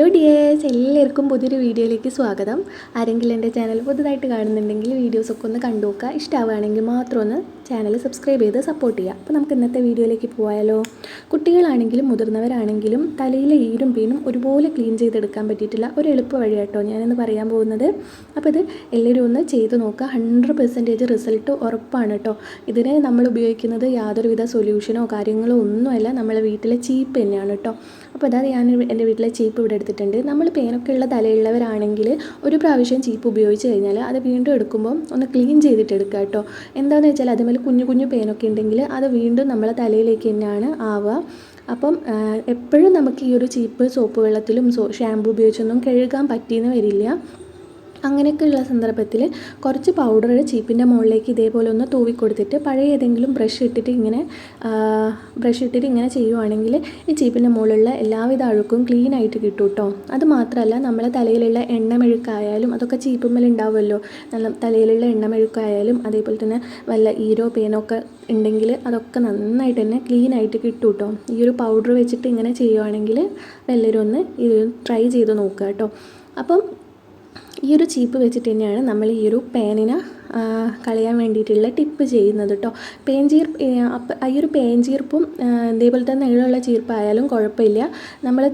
Hello dears എല്ലാവർക്കും പുതിയൊരു വീഡിയോയിലേക്ക് സ്വാഗതം. ആരെങ്കിലും എന്റെ ചാനൽ പുതുതായിട്ട് കാണുന്നുണ്ടെങ്കിൽ വീഡിയോസൊക്കെ ഒന്ന് കണ്ടു നോക്കുക. ഇഷ്ടമാവുകയാണെങ്കിൽ മാത്രം ഒന്ന് ചാനൽ സബ്സ്ക്രൈബ് ചെയ്ത് സപ്പോർട്ട് ചെയ്യുക. അപ്പോൾ നമുക്ക് ഇന്നത്തെ വീഡിയോയിലേക്ക് പോയാലോ? കുട്ടികളാണെങ്കിലും മുതിർന്നവരാണെങ്കിലും തലയിലെ ഈരും പീനും ഒരുപോലെ ക്ലീൻ ചെയ്തെടുക്കാൻ പറ്റിയിട്ടില്ല. ഒരു എളുപ്പ വഴി കേട്ടോ ഞാനിന്ന് പറയാൻ പോകുന്നത്. അപ്പോൾ ഇത് എല്ലാവരും ഒന്ന് ചെയ്ത് നോക്കുക. ഹൺഡ്രഡ് പെർസെന്റേജ് റിസൾട്ട് ഉറപ്പാണ് കേട്ടോ ഇതിന് നമ്മൾ ഉപയോഗിക്കുന്നത് യാതൊരുവിധ സൊല്യൂഷനോ കാര്യങ്ങളോ ഒന്നുമല്ല. നമ്മളെ വീട്ടിലെ ചീപ്പ് തന്നെയാണ് കേട്ടോ അപ്പോൾ അതായത് ഞാൻ എന്റെ വീട്ടിലെ ചീപ്പ് ഇവിടെ എടുത്തിട്ടുണ്ട്. നമ്മൾ പേനൊക്കെ ഉള്ള തലയുള്ളവരാണെങ്കിൽ ഒരു പ്രാവശ്യം ചീപ്പ് ഉപയോഗിച്ച് കഴിഞ്ഞാൽ അത് വീണ്ടും എടുക്കുമ്പോൾ ഒന്ന് ക്ലീൻ ചെയ്തിട്ട് എടുക്കുക കേട്ടോ എന്താണെന്ന് വെച്ചാൽ അതുമേൽ കുഞ്ഞു കുഞ്ഞു പേനൊക്കെ ഉണ്ടെങ്കിൽ അത് വീണ്ടും നമ്മളെ തലയിലേക്ക് തന്നെയാണ് ആവുക. അപ്പം എപ്പോഴും നമുക്ക് ഈ ഒരു ചീപ്പ് സോപ്പ് വെള്ളത്തിലും സോ ഷാമ്പു ഉപയോഗിച്ചൊന്നും കഴുകാൻ പറ്റിയെന്ന് വരില്ല. അങ്ങനെയൊക്കെയുള്ള സന്ദർഭത്തിൽ കുറച്ച് പൗഡർ ചീപ്പിന്റെ മുകളിലേക്ക് ഇതേപോലെ ഒന്ന് തൂവി കൊടുത്തിട്ട് പഴയ ഏതെങ്കിലും ബ്രഷ് ഇട്ടിട്ട് ഇങ്ങനെ ബ്രഷ് ഇട്ടിട്ട് ഇങ്ങനെ ചെയ്യുവാണെങ്കിൽ ഈ ചീപ്പിന്റെ മുകളിലുള്ള എല്ലാവിധ അഴുക്കും ക്ലീൻ ആയിട്ട് കിട്ടും കേട്ടോ അത് മാത്രമല്ല നമ്മളെ തലയിലുള്ള എണ്ണമെഴുക്കായാലും അതൊക്കെ ചീപ്പുമ്മൽ ഉണ്ടാവുമല്ലോ നല്ല തലയിലുള്ള എണ്ണമെഴുക്കായാലും അതേപോലെ തന്നെ വല്ല ഈരോ പേനോ ഒക്കെ ഉണ്ടെങ്കിൽ അതൊക്കെ നന്നായിട്ട് തന്നെ ക്ലീൻ ആയിട്ട് കിട്ടും കേട്ടോ ഈ ഒരു പൗഡർ വെച്ചിട്ട് ഇങ്ങനെ ചെയ്യുവാണെങ്കിൽ എല്ലാവരും ഒന്ന് ഇത് ട്രൈ ചെയ്ത് നോക്കുക കേട്ടോ അപ്പം ഈ ഒരു ചീപ്പ് വെച്ചിട്ട് തന്നെയാണ് നമ്മൾ ഈ ഒരു പേനിനെ കളയാൻ വേണ്ടിയിട്ടുള്ള ടിപ്പ് ചെയ്യുന്നത് കേട്ടോ പേൻ അപ്പം ഈ ഒരു പേഞ്ചീർപ്പും ഇതേപോലെ തന്നെ നീളമുള്ള ചീർപ്പായാലും കുഴപ്പമില്ല. നമ്മൾ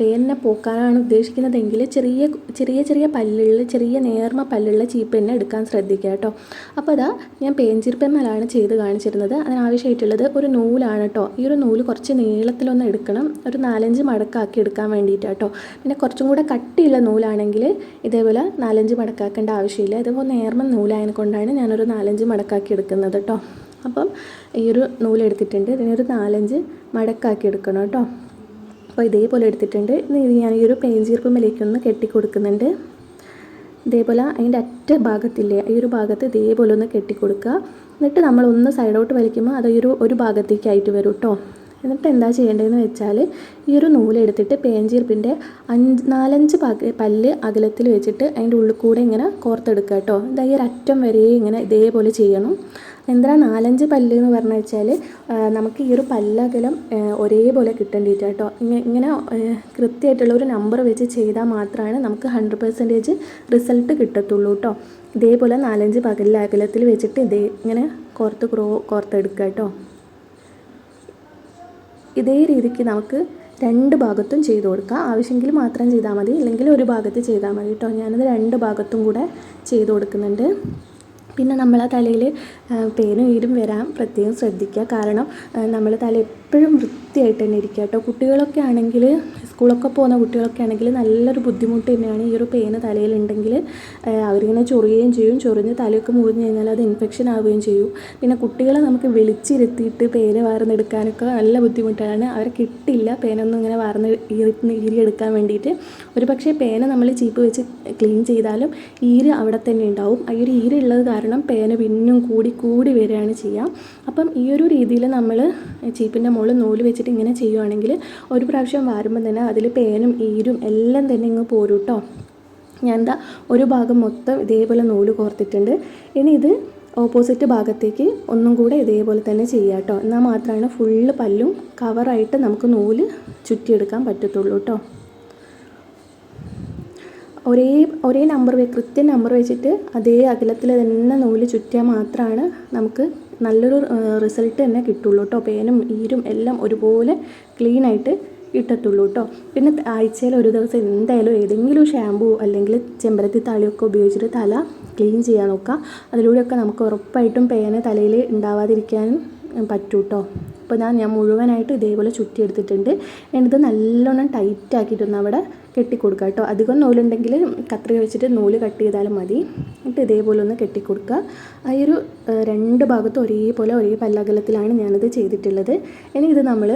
പേനിനെ പോക്കാനാണ് ഉദ്ദേശിക്കുന്നതെങ്കിൽ ചെറിയ ചെറിയ ചെറിയ പല്ലുള്ള ചെറിയ നേർമ പല്ലുള്ള ചീപ്പ് തന്നെ എടുക്കാൻ ശ്രദ്ധിക്കുക കേട്ടോ അപ്പോൾ അതാ ഞാൻ പേൻ ചീർപ്പെന്മലാണ് ചെയ്ത് കാണിച്ചിരുന്നത്. അതിനാവശ്യമായിട്ടുള്ളത് ഒരു നൂലാണ് കേട്ടോ ഈ ഒരു നൂൽ കുറച്ച് നീളത്തിലൊന്ന് എടുക്കണം. ഒരു നാലഞ്ച് മടക്കാക്കി എടുക്കാൻ വേണ്ടിയിട്ടാണ് കേട്ടോ പിന്നെ കുറച്ചും കൂടെ കട്ടിയുള്ള നൂലാണെങ്കിൽ ഇതേപോലെ നാലഞ്ച് മടക്കാക്കേണ്ട ആവശ്യമില്ല. ഇതേപോലെ നേർമ നൂലായതിനെ കൊണ്ടാണ് ഞാനൊരു നാലഞ്ച് മടക്കാക്കി എടുക്കുന്നത് കേട്ടോ അപ്പം ഈ ഒരു നൂലെടുത്തിട്ടുണ്ട്. ഇതിനൊരു നാലഞ്ച് മടക്കാക്കി എടുക്കണം കേട്ടോ അപ്പോൾ ഇതേപോലെ എടുത്തിട്ടുണ്ട്. ഞാൻ ഈ ഒരു പെയിൻ ഒന്ന് കെട്ടി കൊടുക്കുന്നുണ്ട് ഇതേപോലെ അതിന്റെ അറ്റ ഭാഗത്തില്ലേ ഈ ഒരു ഭാഗത്ത് ഇതേപോലെ ഒന്ന് കെട്ടി കൊടുക്കുക എന്നിട്ട് നമ്മൾ ഒന്ന് സൈഡോട്ട് വലിക്കുമ്പോൾ അത് ഒരു ഒരു ഭാഗത്തേക്കായിട്ട് വരും കേട്ടോ എന്നിട്ട് എന്താ ചെയ്യേണ്ടതെന്ന് വെച്ചാൽ ഈ ഒരു നൂലെടുത്തിട്ട് പേഞ്ചീർപ്പിന്റെ അഞ്ച് നാലഞ്ച് പല്ല് അകലത്തിൽ വെച്ചിട്ട് അതിന്റെ ഉള്ളിൽ കൂടെ ഇങ്ങനെ കോർത്തെടുക്കുക കേട്ടോ. ഇതാ ഈ ഒരറ്റം വരെ ഇങ്ങനെ ഇതേപോലെ ചെയ്യണം. എന്താ നാലഞ്ച് പല്ല് എന്ന് പറഞ്ഞു വെച്ചാൽ നമുക്ക് ഈ ഒരു പല്ലകലം ഒരേപോലെ കിട്ടേണ്ടിയിട്ട് കേട്ടോ. ഇങ്ങനെ കൃത്യമായിട്ടുള്ള ഒരു നമ്പർ വെച്ച് ചെയ്താൽ മാത്രമാണ് നമുക്ക് ഹൺഡ്രഡ് പെർസെന്റേജ് റിസൾട്ട് കിട്ടത്തുള്ളൂ കേട്ടോ. ഇതേപോലെ നാലഞ്ച് പകലിൽ അകലത്തിൽ വെച്ചിട്ട് ഇതേ ഇങ്ങനെ കോർത്ത് ക്രോ കോർത്തെടുക്കുക കേട്ടോ. ഇതേ രീതിക്ക് നമുക്ക് രണ്ട് ഭാഗത്തും ചെയ്ത് കൊടുക്കാം. ആവശ്യമെങ്കിൽ മാത്രം ചെയ്താൽ മതി. ഇല്ലെങ്കിൽ ഒരു ഭാഗത്ത് ചെയ്താൽ മതി കേട്ടോ. ഞാനത് രണ്ട് ഭാഗത്തും കൂടെ ചെയ്ത് കൊടുക്കുന്നുണ്ട്. പിന്നെ നമ്മൾ ആ തലയിൽ പേനും ഈരും വരാൻ പ്രത്യേകം ശ്രദ്ധിക്കുക. കാരണം നമ്മൾ തല എപ്പോഴും വൃത്തിയായിട്ട് തന്നെ ഇരിക്കുക കേട്ടോ. കുട്ടികളൊക്കെ ആണെങ്കിൽ സ്കൂളൊക്കെ പോകുന്ന കുട്ടികളൊക്കെ ആണെങ്കിൽ നല്ലൊരു ബുദ്ധിമുട്ട് തന്നെയാണ് ഈ ഒരു പേന തലയിലുണ്ടെങ്കിൽ അവരിങ്ങനെ ചൊറിയുകയും ചെയ്യും. ചൊറിഞ്ഞ് തലയൊക്കെ മുറിഞ്ഞ് കഴിഞ്ഞാൽ അത് ഇൻഫെക്ഷൻ ആവുകയും ചെയ്യും. പിന്നെ കുട്ടികളെ നമുക്ക് വിളിച്ചിരുത്തിയിട്ട് പേന വാർന്നെടുക്കാനൊക്കെ നല്ല ബുദ്ധിമുട്ടാണ്. അവരെ കിട്ടില്ല പേനൊന്നും ഇങ്ങനെ വാർന്ന് ഈരിയെടുക്കാൻ വേണ്ടിയിട്ട്. ഒരു പക്ഷേ പേന നമ്മൾ ചീപ്പ് വെച്ച് ക്ലീൻ ചെയ്താലും ഈര് അവിടെ തന്നെ ഉണ്ടാവും. ആ ഒരു ഈരുള്ളത് കാരണം പേന പിന്നും കൂടി കൂടി വരികയാണ് ചെയ്യുക. അപ്പം ഈ ഒരു രീതിയിൽ നമ്മൾ ചീപ്പിന്റെ മുകളിൽ നൂൽ വെച്ചിട്ട് ഇങ്ങനെ ചെയ്യുവാണെങ്കിൽ ഒരു പ്രാവശ്യം വാരുമ്പോൾ തന്നെ അതിൽ പേനും ഈരും എല്ലാം തന്നെ ഇങ്ങ് പോരും കേട്ടോ ഞാൻ എന്താ ഒരു ഭാഗം മൊത്തം ഇതേപോലെ നൂൽ കോർത്തിട്ടുണ്ട്. ഇനി ഇത് ഓപ്പോസിറ്റ് ഭാഗത്തേക്ക് ഒന്നും കൂടെ ഇതേപോലെ തന്നെ ചെയ്യാം കേട്ടോ എന്നാൽ മാത്രമാണ് ഫുള്ള് പല്ലും കവറായിട്ട് നമുക്ക് നൂൽ ചുറ്റിയെടുക്കാൻ പറ്റത്തുള്ളൂ കേട്ടോ ഒരേ ഒരേ നമ്പർ കൃത്യം നമ്പർ വെച്ചിട്ട് അതേ അകലത്തിൽ തന്നെ നൂൽ ചുറ്റിയാൽ മാത്രമാണ് നമുക്ക് നല്ലൊരു റിസൾട്ട് തന്നെ കിട്ടുള്ളൂ കേട്ടോ പേനും ഈരും എല്ലാം ഒരുപോലെ ക്ലീൻ ആയിട്ട് കിട്ടത്തുള്ളൂ കേട്ടോ പിന്നെ ആഴ്ചയിൽ ഒരു ദിവസം എന്തായാലും ഏതെങ്കിലും ഷാമ്പു അല്ലെങ്കിൽ ചെമ്പരത്തി താളിയൊക്കെ ഉപയോഗിച്ചിട്ട് തല ക്ലീൻ ചെയ്യാൻ നോക്കുക. അതിലൂടെയൊക്കെ നമുക്ക് ഉറപ്പായിട്ടും പേന തലയിൽ ഉണ്ടാവാതിരിക്കാനും പറ്റൂ കേട്ടോ അപ്പോൾ ഞാൻ ഞാൻ മുഴുവനായിട്ട് ഇതേപോലെ ചുറ്റിയെടുത്തിട്ടുണ്ട്. എന്നിട്ട് നല്ലോണം ടൈറ്റ് ആക്കിയിട്ടൊന്ന് അവിടെ കെട്ടിക്കൊടുക്കുക കേട്ടോ. അധികം നൂലുണ്ടെങ്കിൽ കത്രിക വെച്ചിട്ട് നൂൽ കട്ട് ചെയ്താലും മതി. എന്നിട്ട് ഇതേപോലെ ഒന്ന് കെട്ടിക്കൊടുക്കുക. ആ ഒരു രണ്ട് ഭാഗത്തും ഒരേപോലെ ഒരേ പല്ലകലത്തിലാണ് ഞാനിത് ചെയ്തിട്ടുള്ളത്. ഇനി ഇത് നമ്മൾ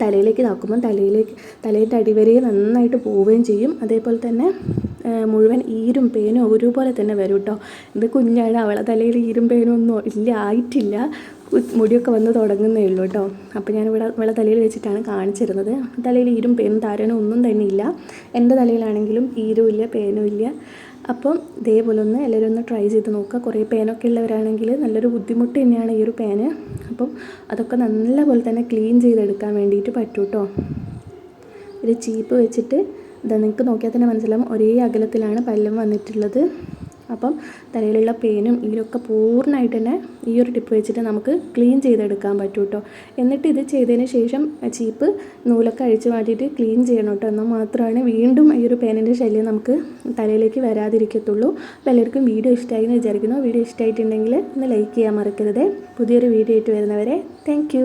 തലയിലേക്ക് ഇതാക്കുമ്പം തലയിലേക്ക് തലയുടെ അടിവരെ നന്നായിട്ട് പോവുകയും ചെയ്യും. അതേപോലെ തന്നെ മുഴുവൻ ഈരും പേനും ഒരുപോലെ തന്നെ വരും കേട്ടോ. ഇത് കുഞ്ഞാണ് അവളെ തലയിൽ ഈരും പേനും ഒന്നും ഇല്ല ആയിട്ടില്ല. മുടിയൊക്കെ വന്ന് തുടങ്ങുന്നേ ഉള്ളൂ കേട്ടോ. അപ്പോൾ ഞാൻ ഇവിടെ ഇവിടെ തലയിൽ വെച്ചിട്ടാണ് കാണിച്ചിരുന്നത്. തലയിൽ ഈരും പേനും താരനും ഒന്നും തന്നെ ഇല്ല. എന്റെ തലയിലാണെങ്കിലും ഈരും ഇല്ല പേനും ഇല്ല. അപ്പം ഇതേപോലെ ഒന്ന് എല്ലാവരും ഒന്ന് ട്രൈ ചെയ്ത് നോക്കുക. കുറേ പേനൊക്കെ ഉള്ളവരാണെങ്കിൽ നല്ലൊരു ബുദ്ധിമുട്ട് തന്നെയാണ് ഈ ഒരു പേന്. അപ്പം അതൊക്കെ നല്ലപോലെ തന്നെ ക്ലീൻ ചെയ്തെടുക്കാൻ വേണ്ടിയിട്ട് പറ്റും കേട്ടോ. ഒരു ചീപ്പ് വെച്ചിട്ട് ഇതാ നിങ്ങൾക്ക് നോക്കിയാൽ തന്നെ മനസ്സിലാവും. ഒരേ അകലത്തിലാണ് പല്ലും വന്നിട്ടുള്ളത്. അപ്പം തലയിലുള്ള പെയിനും ഇതിലൊക്കെ പൂർണമായിട്ട് തന്നെ ഈ ഒരു ടിപ്പ് വെച്ചിട്ട് നമുക്ക് ക്ലീൻ ചെയ്തെടുക്കാൻ പറ്റും കേട്ടോ എന്നിട്ട് ഇത് ചെയ്തതിന് ശേഷം ചീപ്പ് നൂലൊക്കെ അഴിച്ച് മാറ്റിയിട്ട് ക്ലീൻ ചെയ്യണം കേട്ടോ. എന്നാൽ മാത്രമാണ് വീണ്ടും ഈ ഒരു പേനിന്റെ ശല്യം നമുക്ക് തലയിലേക്ക് വരാതിരിക്കത്തുള്ളൂ. അപ്പോൾ എല്ലാവർക്കും വീഡിയോ ഇഷ്ടമായി എന്ന് വിചാരിക്കുന്നു. വീഡിയോ ഇഷ്ടമായിട്ടുണ്ടെങ്കിൽ ഒന്ന് ലൈക്ക് ചെയ്യാൻ മറക്കരുത്. പുതിയൊരു വീഡിയോ ആയിട്ട് വരുന്നവരെ താങ്ക്